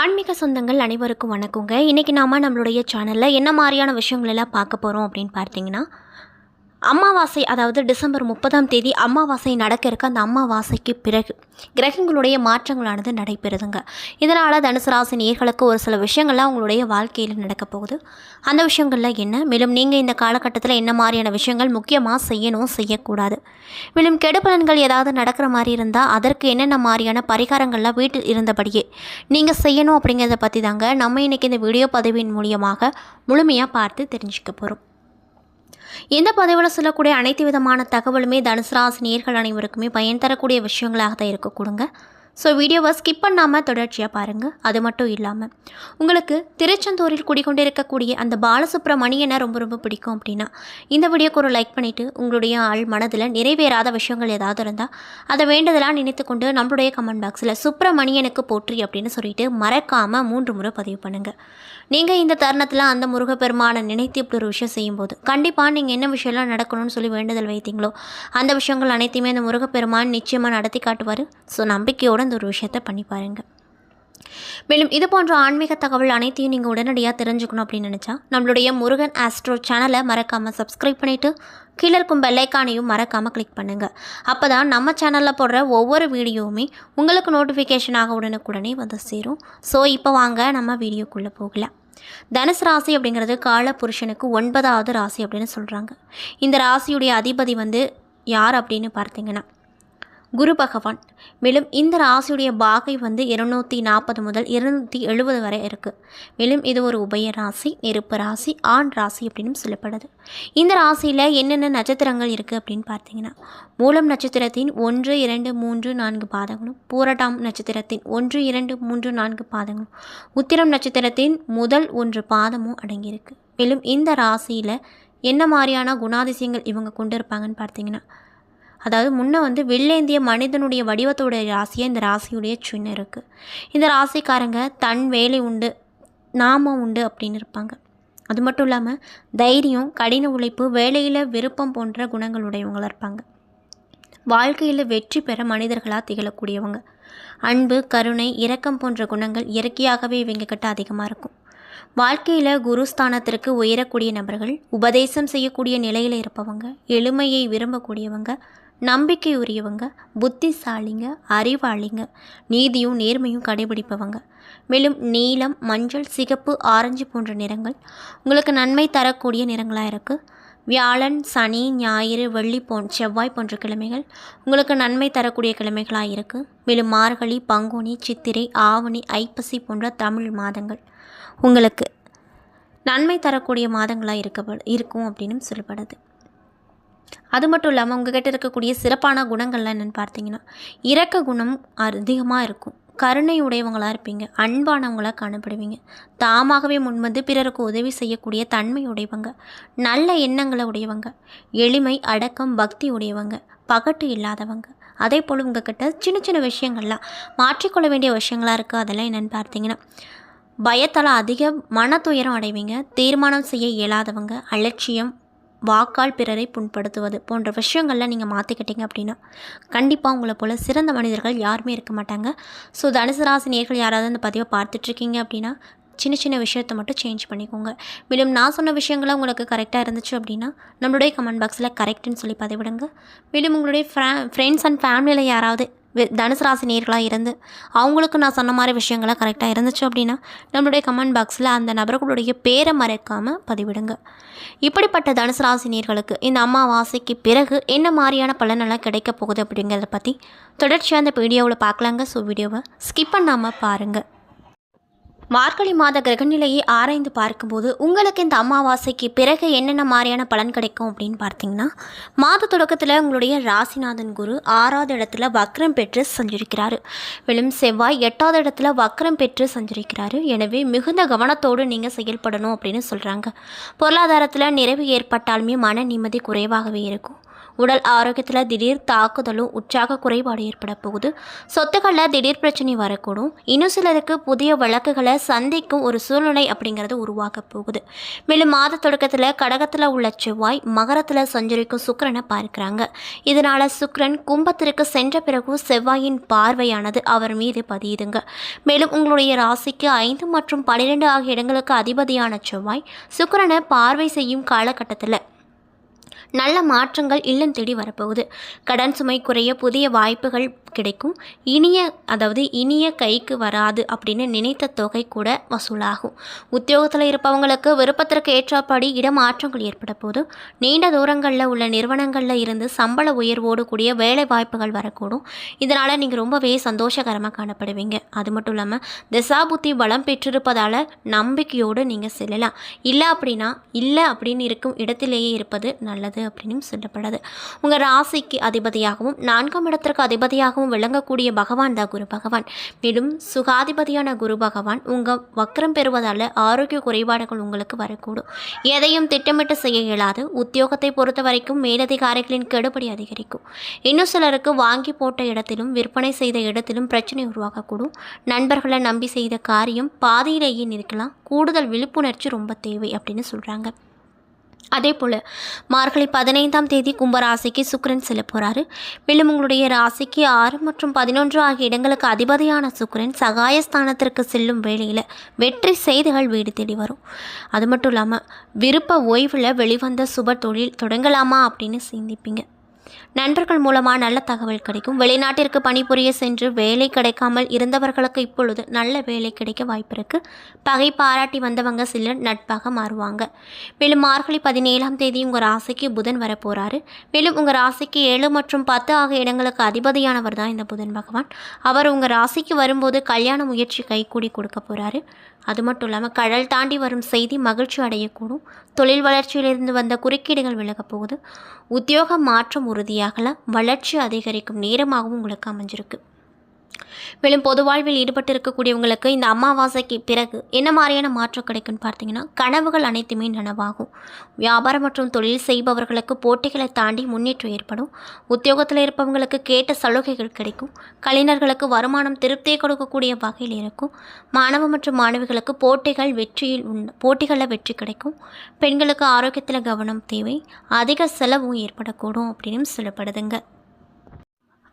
ஆன்மீக சொந்தங்கள் அனைவருக்கும் வணக்கங்க. இன்றைக்கி நாம் நம்மளுடைய சேனலில் என்ன மாதிரியான விஷயங்கள் எல்லாம் பார்க்க போகிறோம் அப்படின்னு பார்த்தீங்கன்னா அமாவாசை அதாவது டிசம்பர் முப்பதாம் தேதி அமாவாசை நடக்க இருக்க அந்த அமாவாசைக்கு பிறகு கிரகங்களுடைய மாற்றங்களானது நடைபெறுதுங்க. இதனால் தனுசு ராசி நேர்களுக்கு ஒரு சில விஷயங்கள்லாம் உங்களுடைய வாழ்க்கையில் நடக்க போகுது. அந்த விஷயங்கள்லாம் என்ன? மேலும் நீங்கள் இந்த காலகட்டத்தில் என்ன மாதிரியான விஷயங்கள் முக்கியமாக செய்யணும் செய்யக்கூடாது. மேலும் கெடுபலன்கள் ஏதாவது நடக்கிற மாதிரி இருந்தால் அதற்கு என்னென்ன மாதிரியான பரிகாரங்கள்லாம் வீட்டில் இருந்தபடியே நீங்கள் செய்யணும் அப்படிங்கிறத பற்றி தாங்க நம்ம இன்றைக்கி இந்த வீடியோ பதிவின் மூலியமாக முழுமையாக பார்த்து தெரிஞ்சுக்க போகிறோம் இந்த பதிவில் சொல்லக்கூடிய அனைத்து விதமான தகவலுமே தனுசு ராசி நேர்கள் அனைவருக்குமே பயன் தரக்கூடிய விஷயங்களாக தான் இருக்க. கொடுங்க. ஸோ வீடியோவை ஸ்கிப் பண்ணாமல் தொடர்ச்சியாக பாருங்கள் அது மட்டும் இல்லாமல் உங்களுக்கு திருச்செந்தூரில் குடிக்கொண்டிருக்கக்கூடிய அந்த பாலசுப்ரமணியனை ரொம்ப ரொம்ப பிடிக்கும் அப்படின்னா இந்த வீடியோக்கு ஒரு லைக் பண்ணிவிட்டு உங்களுடைய ஆள் மனதில் நிறைவேறாத விஷயங்கள் ஏதாவது இருந்தால் அதை வேண்டதெல்லாம் நினைத்து கொண்டு நம்மளுடைய கமெண்ட் பாக்ஸில் சுப்பிரமணியனுக்கு போற்றி அப்படின்னு சொல்லிட்டு மறக்காமல் மூன்று முறை பதிவு பண்ணுங்கள் நீங்கள் இந்த தருணத்தில் அந்த முருகப்பெருமானை நினைத்து இப்படி ஒரு விஷயம் செய்யும்போது கண்டிப்பாக நீங்கள் என்ன விஷயம்லாம் நடக்கணும்னு சொல்லி வேண்டுதல் வைத்தீங்களோ அந்த விஷயங்கள் அனைத்தையுமே அந்த முருகப்பெருமான் நிச்சயமாக நடத்தி காட்டுவார். ஸோ நம்பிக்கையோடு அந்த ஒரு விஷயத்தை பண்ணி பாருங்கள் மேலும் இது போன்ற ஆன்மீக தகவல் அனைத்தையும் நீங்கள் உடனடியாக தெரிஞ்சுக்கணும் அப்படின்னு நினச்சா நம்மளுடைய முருகன் ஆஸ்ட்ரோ சேனலை மறக்காமல் சப்ஸ்கிரைப் பண்ணிவிட்டு கீழே இருக்கும் பெல்லைக்கானையும் மறக்காமல் கிளிக் பண்ணுங்கள் அப்போ தான் நம்ம சேனலில் போடுற ஒவ்வொரு வீடியோவுமே உங்களுக்கு நோட்டிஃபிகேஷனாக உடனுக்குடனே வந்து சேரும். ஸோ இப்போ வாங்க நம்ம வீடியோக்குள்ளே போகலாம். தனுசு ராசி அப்படிங்கிறது கால புருஷனுக்கு ஒன்பதாவது ராசி அப்படின்னு சொல்கிறாங்க இந்த ராசியுடைய அதிபதி வந்து யார் அப்படின்னு பார்த்தீங்கன்னா குரு பகவான். மேலும் இந்த ராசியுடைய பாகை வந்து இருநூற்றி நாற்பது முதல் இருநூற்றி எழுபது வரை இருக்குது மேலும் இது ஒரு உபய ராசி நெருப்பு ராசி ஆண் ராசி அப்படின்னு சொல்லப்படுது. இந்த ராசியில் என்னென்ன நட்சத்திரங்கள் இருக்குது அப்படின்னு பார்த்தீங்கன்னா மூலம் நட்சத்திரத்தின் ஒன்று இரண்டு மூன்று நான்கு பாதங்களும் பூரட்டாம் நட்சத்திரத்தின் ஒன்று இரண்டு மூன்று நான்கு பாதங்களும் உத்திரம் நட்சத்திரத்தின் முதல் ஒன்று பாதமும் அடங்கியிருக்கு. மேலும் இந்த ராசியில் என்ன மாதிரியான குணாதிசயங்கள் இவங்க கொண்டு இருப்பாங்கன்னு பார்த்தீங்கன்னா அதாவது முன்னே வந்து வெள்ளேந்திய மனிதனுடைய வடிவத்தோடைய ராசியாக இந்த ராசியுடைய சின்னம் இருக்குது இந்த ராசிக்காரங்க தன் வேலை உண்டு நாமம் உண்டு அப்படின்னு இருப்பாங்க. அது மட்டும் இல்லாமல் தைரியம் கடின உழைப்பு வேலையில் விருப்பம் போன்ற குணங்களுடையவங்களாக இருப்பாங்க. வாழ்க்கையில் வெற்றி பெற மனிதர்களாக திகழக்கூடியவங்க. அன்பு கருணை இரக்கம் போன்ற குணங்கள் இயற்கையாகவே இவங்க கிட்ட அதிகமாக இருக்கும். வாழ்க்கையில் குருஸ்தானத்திற்கு உயரக்கூடிய நபர்கள் உபதேசம் செய்யக்கூடிய நிலையில் இருப்பவங்க எளிமையை விரும்பக்கூடியவங்க நம்பிக்கை உரியவங்க புத்திசாலிங்க அறிவாளிங்க. நீதியும் நேர்மையும் கடைபிடிப்பவங்க. மேலும் நீலம் மஞ்சள் சிகப்பு ஆரஞ்சு போன்ற நிறங்கள் உங்களுக்கு நன்மை தரக்கூடிய நிறங்களாக இருக்குது வியாழன் சனி ஞாயிறு வெள்ளி போன் செவ்வாய் போன்ற கிழமைகள் உங்களுக்கு நன்மை தரக்கூடிய கிழமைகளாக இருக்குது மேலும் மார்கழி பங்குனி சித்திரை ஆவணி ஐப்பசி போன்ற தமிழ் மாதங்கள் உங்களுக்கு நன்மை தரக்கூடிய மாதங்களாக இருக்க இருக்கும் அப்படின்னு சொல்லப்படுது. அது மட்டும் இல்லாமல் உங்ககிட்ட இருக்கக்கூடிய சிறப்பான குணங்கள்லாம் என்னென்னு பார்த்தீங்கன்னா இரக்க குணம் அதிகமாக இருக்கும். கருணை உடையவங்களாக இருப்பீங்க. அன்பானவங்களாக காணப்படுவீங்க. தாமாகவே முன்வந்து பிறருக்கு உதவி செய்யக்கூடிய தன்மை உடையவங்க. நல்ல எண்ணங்களை உடையவங்க. எளிமை அடக்கம் பக்தி உடையவங்க. பகட்டு இல்லாதவங்க. அதே போல் உங்ககிட்ட சின்ன சின்ன விஷயங்கள்லாம் மாற்றிக்கொள்ள வேண்டிய விஷயங்களாக இருக்குது அதெல்லாம் என்னென்னு பார்த்தீங்கன்னா பயத்தால் அதிக மன துயரம் அடைவீங்க. தீர்மானம் செய்ய இயலாதவங்க. அலட்சியம் வாக்கால் பிறரை புண்படுத்துவது போன்ற விஷயங்கள்லாம் நீங்கள் மாற்றிக்கிட்டீங்க அப்படின்னா கண்டிப்பாக உங்களை போல் சிறந்த மனிதர்கள் யாருமே இருக்க மாட்டாங்க. ஸோ தனுசு ராசி நேர்கள் யாராவது அந்த பதிவை பார்த்துட்ருக்கீங்க அப்படின்னா சின்ன சின்ன விஷயத்தை மட்டும் சேஞ்ச் பண்ணிக்கோங்க. மேலும் நான் சொன்ன விஷயங்களை உங்களுக்கு கரெக்டாக இருந்துச்சு அப்படின்னா நம்மளுடைய கமெண்ட் பாக்ஸில் கரெக்டுன்னு சொல்லி பதிவிடுங்க. மேலும் உங்களுடைய ஃப்ரெண்ட்ஸ் அண்ட் ஃபேமிலியில் யாராவது தனுசு ராசி நேர்களாக இருந்து அவங்களுக்கு நான் சொன்ன மாதிரி விஷயங்கள்லாம் கரெக்டாக இருந்துச்சு அப்படின்னா நம்மளுடைய கமெண்ட் பாக்ஸில் அந்த நபர்களுடைய பேரை மறைக்காமல் பதிவிடுங்க. இப்படிப்பட்ட தனுசு ராசி நேர்களுக்கு இந்த அமாவாசைக்கு பிறகு என்ன மாதிரியான பலனெல்லாம் கிடைக்க போகுது அப்படிங்கிறத பற்றி தொடர்ச்சியாக அந்த வீடியோவில் பார்க்கலாங்க. ஸோ வீடியோவை ஸ்கிப் பண்ணாமல் பாருங்கள் மார்கழி மாத கிரகநிலையை ஆராய்ந்து பார்க்கும்போது உங்களுக்கு இந்த அமாவாசைக்கு பிறகு என்னென்ன மாதிரியான பலன் கிடைக்கும் அப்படின்னு பார்த்தீங்கன்னா மாத தொடக்கத்தில் உங்களுடைய ராசிநாதன் குரு ஆறாவது இடத்துல வக்ரம் பெற்று சஞ்சரிக்கிறார். மேலும் செவ்வாய் எட்டாவது இடத்துல வக்ரம் பெற்று சஞ்சரிக்கிறாரு. எனவே மிகுந்த கவனத்தோடு நீங்கள் செயல்படணும் அப்படின்னு சொல்கிறாங்க பொருளாதாரத்தில் நிறைவு ஏற்பட்டாலுமே மன நிம்மதி குறைவாகவே இருக்கும். உடல் ஆரோக்கியத்தில் திடீர் தாக்குதலும் உற்சாக குறைபாடு ஏற்பட போகுது. சொத்துக்களில் திடீர் பிரச்சனை வரக்கூடும். இன்னும் சிலருக்கு புதிய வழக்குகளை சந்திக்கும் ஒரு சூழ்நிலை அப்படிங்கிறது உருவாக போகுது. மேலும் மாத தொடக்கத்தில் கடகத்தில் உள்ள செவ்வாய் மகரத்தில் சஞ்சரிக்கும் சுக்கரனை பார்க்குறாங்க. இதனால் சுக்கரன் கும்பத்திற்கு சென்ற பிறகு செவ்வாயின் பார்வையானது அவர் மீது பதியுதுங்க. மேலும் உங்களுடைய ராசிக்கு ஐந்து மற்றும் பன்னிரெண்டு ஆகிய இடங்களுக்கு அதிபதியான செவ்வாய் சுக்கிரனை பார்வை செய்யும் காலகட்டத்தில் நல்ல மாற்றங்கள் இல்லம் தேடி வரப்போகுது. கடன் சுமை குறைய புதிய வாய்ப்புகள் கிடைக்கும். இனிய அதாவது இனிய கைக்கு வராது அப்படின்னு நினைத்த தொகை கூட வசூலாகும். உத்தியோகத்தில் இருப்பவங்களுக்கு விருப்பத்திற்கு ஏற்றபடி இடமாற்றங்கள் ஏற்பட போது நீண்ட தூரங்களில் உள்ள நிறுவனங்களில் இருந்து சம்பள உயர்வோடு கூடிய வேலை வாய்ப்புகள் வரக்கூடும். இதனால் நீங்கள் ரொம்பவே சந்தோஷகரமாக காணப்படுவீங்க. அது மட்டும் இல்லாமல் திசாபுத்தி பலம் பெற்றிருப்பதால் நம்பிக்கையோடு நீங்கள் செல்லலாம். இல்லை அப்படின்னா இல்லை அப்படின்னு இருக்கும் இடத்திலேயே இருப்பது நல்லது அப்படின்னு சொல்லப்படுது. உங்கள் ராசிக்கு அதிபதியாகவும் நான்காம் இடத்திற்கு அதிபதியாகவும் விளங்கக்கூடிய பகவான் தான் குரு பகவான். மேலும் சுகாதிபதியான குரு பகவான் உங்கள் வக்ரம் பெறுவதால் ஆரோக்கிய குறைபாடுகள் உங்களுக்கு வரக்கூடும். எதையும் திட்டமிட்டு செய்ய இயலாது. உத்தியோகத்தை பொறுத்த வரைக்கும் மேலதிகாரிகளின் கெடுபடி அதிகரிக்கும். இன்னும் சிலருக்கு வாங்கி போட்ட இடத்திலும் விற்பனை செய்த இடத்திலும் பிரச்சனை உருவாகக்கூடும். நண்பர்களை நம்பி செய்த காரியம் பாதியிலேயே நிற்கலாம். கூடுதல் விழிப்புணர்ச்சி ரொம்ப தேவை அப்படின்னு சொல்கிறாங்க அதே போல் மார்கழி பதினைந்தாம் தேதி கும்பராசிக்கு சுக்கரன் செல்ல போகிறாரு மேலும் உங்களுடைய ராசிக்கு ஆறு மற்றும் பதினொன்று ஆகிய இடங்களுக்கு அதிபதியான சுக்கரன் சகாயஸ்தானத்திற்கு செல்லும் வேளையில் வெற்றி செய்திகள் வீடு தேடி வரும். அது மட்டும் இல்லாமல் விருப்ப ஓய்வில் வெளிவந்த சுப தொழில் தொடங்கலாமா அப்படின்னு சிந்திப்பீங்க. நண்பர்கள் மூலமாக நல்ல தகவல் கிடைக்கும். வெளிநாட்டிற்கு பணிபுரிய சென்று வேலை கிடைக்காமல் இருந்தவர்களுக்கு இப்பொழுது நல்ல வேலை கிடைக்க வாய்ப்பு இருக்குது பகை பாராட்டி வந்தவங்க சிலர் நட்பாக மாறுவாங்க. மேலும் மார்கழி பதினேழாம் தேதி உங்கள் ராசிக்கு புதன் வரப்போகிறாரு மேலும் உங்கள் ராசிக்கு ஏழு மற்றும் பத்து ஆகிய இடங்களுக்கு அதிபதியானவர் தான் இந்த புதன் பகவான். அவர் உங்கள் ராசிக்கு வரும்போது கல்யாண முயற்சி கைகூடி கொடுக்க போகிறாரு அது மட்டும் இல்லாமல் கடல் தாண்டி வரும் செய்தி மகிழ்ச்சி அடையக்கூடும். தொழில் வளர்ச்சியிலிருந்து வந்த குறுக்கீடுகள் விலகப் போகுது. உத்தியோக மாற்றம் உறுதியாகலாம். வளர்ச்சி அதிகரிக்கும் நேரமாகவும் உங்களுக்கு அமைஞ்சிருக்கு. மேலும் பொது வாழ்வில் ஈடுபட்டு இருக்கக்கூடியவங்களுக்கு இந்த அமாவாசைக்கு பிறகு என்ன மாதிரியான மாற்றம் கிடைக்கும்னு பார்த்தீங்கன்னா கனவுகள் அனைத்துமே நனவாகும். வியாபாரம் மற்றும் தொழில் செய்பவர்களுக்கு போட்டிகளை தாண்டி முன்னேற்றம் ஏற்படும். உத்தியோகத்தில் இருப்பவங்களுக்கு கேட்ட சலுகைகள் கிடைக்கும். கலைஞர்களுக்கு வருமானம் திருப்தியை கொடுக்கக்கூடிய வகையில் இருக்கும். மாணவ மற்றும் மாணவிகளுக்கு போட்டிகள் வெற்றியில் உண்டு போட்டிகளில் வெற்றி கிடைக்கும். பெண்களுக்கு ஆரோக்கியத்தில் கவனம் தேவை. அதிக செலவும் ஏற்படக்கூடும் அப்படின்னு சொல்லப்படுதுங்க.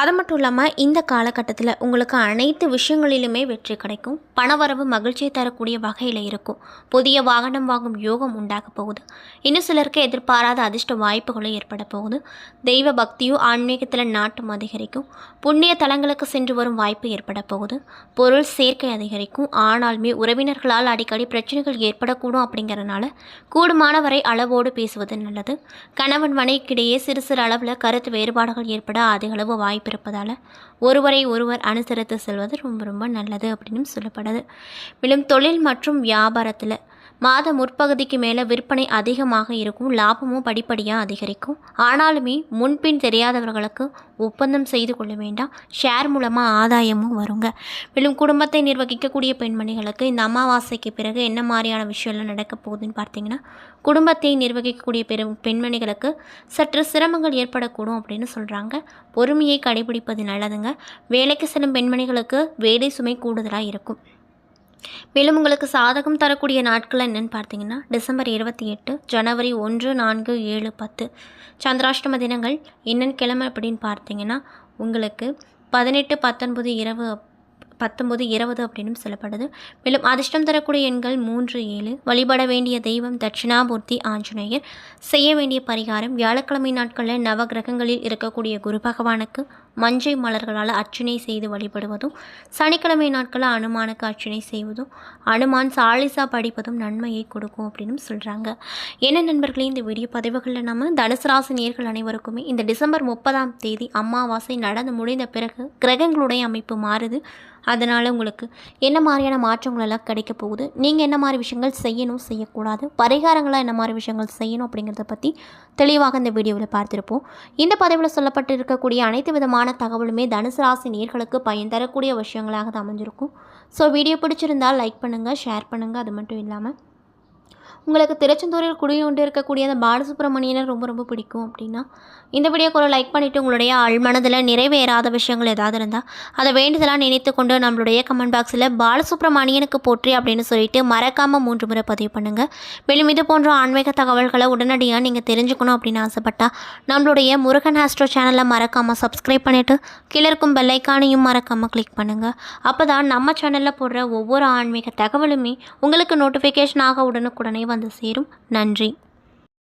அது மட்டும் இல்லாமல் இந்த காலகட்டத்தில் உங்களுக்கு அனைத்து விஷயங்களிலுமே வெற்றி கிடைக்கும். பணவரவு மகிழ்ச்சியை தரக்கூடிய வகையில் இருக்கும். புதிய வாகனம் வாங்கும் யோகம் உண்டாக போகுது. இன்னும் சிலருக்கு எதிர்பாராத அதிர்ஷ்ட வாய்ப்புகளும் ஏற்பட போகுது. தெய்வ பக்தியும் ஆன்மீகத்தில் நாட்டம் அதிகரிக்கும். புண்ணிய தலங்களுக்கு சென்று வரும் வாய்ப்பு ஏற்பட போகுது. பொருள் சேர்க்கை அதிகரிக்கும். ஆனாலுமே உறவினர்களால் அடிக்கடி பிரச்சனைகள் ஏற்படக்கூடும் அப்படிங்கிறனால கூடுமானவரை அளவோடு பேசுவது நல்லது. கணவன் மனைக்கிடையே சிறு சிறு அளவில் கருத்து வேறுபாடுகள் ஏற்பட அதிகளவு வாய்ப்பு இருப்பதால் ஒருவரை ஒருவர் அனுசரித்து செல்வது ரொம்ப ரொம்ப நல்லது அப்படின்னு சொல்லப்படுது. மேலும் தொழில் மற்றும் வியாபாரத்தில் மாத முற்பகுதிக்கு மேலே விற்பனை அதிகமாக இருக்கும் லாபமும் படிப்படியாக அதிகரிக்கும். ஆனாலுமே முன்பின் தெரியாதவர்களுக்கு ஒப்பந்தம் செய்து கொள்ள வேண்டாம். ஷேர் மூலமாக ஆதாயமும் வருங்க. மேலும் குடும்பத்தை நிர்வகிக்கக்கூடிய பெண்மணிகளுக்கு இந்த அமாவாசைக்கு பிறகு என்ன மாதிரியான விஷயம்லாம் நடக்க போகுதுன்னு பார்த்தீங்கன்னா குடும்பத்தை நிர்வகிக்கக்கூடிய பெரும் பெண்மணிகளுக்கு சற்று சிரமங்கள் ஏற்படக்கூடும் அப்படின்னு சொல்கிறாங்க பொறுமையை கடைபிடிப்பது நல்லதுங்க. வேலைக்கு செல்லும் பெண்மணிகளுக்கு வேலை சுமை கூடுதலாக இருக்கும். மேலும் உங்களுக்கு சாதகம் தரக்கூடிய நாட்கள் என்னென்னு பார்த்தீங்கன்னா டிசம்பர் இருபத்தி எட்டு ஜனவரி ஒன்று நான்கு ஏழு பத்து. சந்திராஷ்டம தினங்கள் என்னென்னு கிழமை அப்படின்னு பார்த்தீங்கன்னா உங்களுக்கு பதினெட்டு பத்தொன்பது இரவு பத்தொம்பது இருபது அப்படின்னு சொல்லப்படுது. மேலும் அதிர்ஷ்டம் தரக்கூடிய எண்கள் மூன்று ஏழு. வழிபட வேண்டிய தெய்வம் தட்சிணாமூர்த்தி ஆஞ்சநேயர். செய்ய வேண்டிய பரிகாரம் வியாழக்கிழமை நாட்களில் நவ கிரகங்களில் இருக்கக்கூடிய குரு பகவானுக்கு மஞ்சை மலர்களால் அர்ச்சனை செய்து வழிபடுவதும் சனிக்கிழமை நாட்களில் அனுமானுக்கு அர்ச்சனை செய்வதும் அனுமான் சாலிசா படிப்பதும் நன்மையை கொடுக்கும் அப்படின்னு சொல்கிறாங்க என்ன நண்பர்களே இந்த வீடியோ பதிவுகளில் நம்ம தனுசு ராசி நேர்கள் அனைவருக்குமே இந்த டிசம்பர் முப்பதாம் தேதி அமாவாசை நடந்து முடிந்த பிறகு கிரகங்களுடைய அமைப்பு மாறுது. அதனால் உங்களுக்கு என்ன மாதிரியான மாற்றங்கள் எல்லாம் கிடைக்க போகுது? நீங்கள் என்ன மாதிரி விஷயங்கள் செய்யணும் செய்யக்கூடாது? பரிகாரங்களாக என்ன மாதிரி விஷயங்கள் செய்யணும் அப்படிங்கிறத பற்றி தெளிவாக இந்த வீடியோவில் பார்த்துருப்போம். இந்த பதவியில் சொல்லப்பட்டு இருக்கக்கூடிய அனைத்து விதமான தகவலுமே தனுசு ராசி நேர்களுக்கு பயன் தரக்கூடிய விஷயங்களாக தான் அமைஞ்சிருக்கும். ஸோ வீடியோ பிடிச்சிருந்தால் லைக் பண்ணுங்கள் ஷேர் பண்ணுங்கள் அது மட்டும் இல்லாமல் உங்களுக்கு திருச்செந்தூரில் குடியுண்டு இருக்கக்கூடிய அந்த பாலசுப்ரமணியனை ரொம்ப ரொம்ப பிடிக்கும் அப்படின்னா இந்த வீடியோக்கு ஒரு லைக் பண்ணிவிட்டு உங்களுடைய அழ்மனதில் நிறைவேறாத விஷயங்கள் ஏதாவது இருந்தால் அதை வேண்டுதலாக நினைத்து கொண்டு நம்மளுடைய கமெண்ட் பாக்ஸில் பாலசுப்ரமணியனுக்கு போற்றி அப்படின்னு சொல்லிட்டு மறக்காமல் மூன்று முறை பதிவு பண்ணுங்கள் மேலும் இது போன்ற ஆன்மீக தகவல்களை உடனடியாக நீங்கள் தெரிஞ்சுக்கணும் அப்படின்னு ஆசைப்பட்டால் நம்மளுடைய முருகன் ஆஸ்ட்ரோ சேனலை மறக்காமல் சப்ஸ்கிரைப் பண்ணிவிட்டு கீழே இருக்கும் பெல்லைக்கானையும் மறக்காமல் கிளிக் பண்ணுங்கள் அப்போ தான் நம்ம சேனலில் போடுற ஒவ்வொரு ஆன்மீக தகவலுமே உங்களுக்கு நோட்டிஃபிகேஷன் ஆக உடனுக்குடனே வந்து சேரும். நன்றி.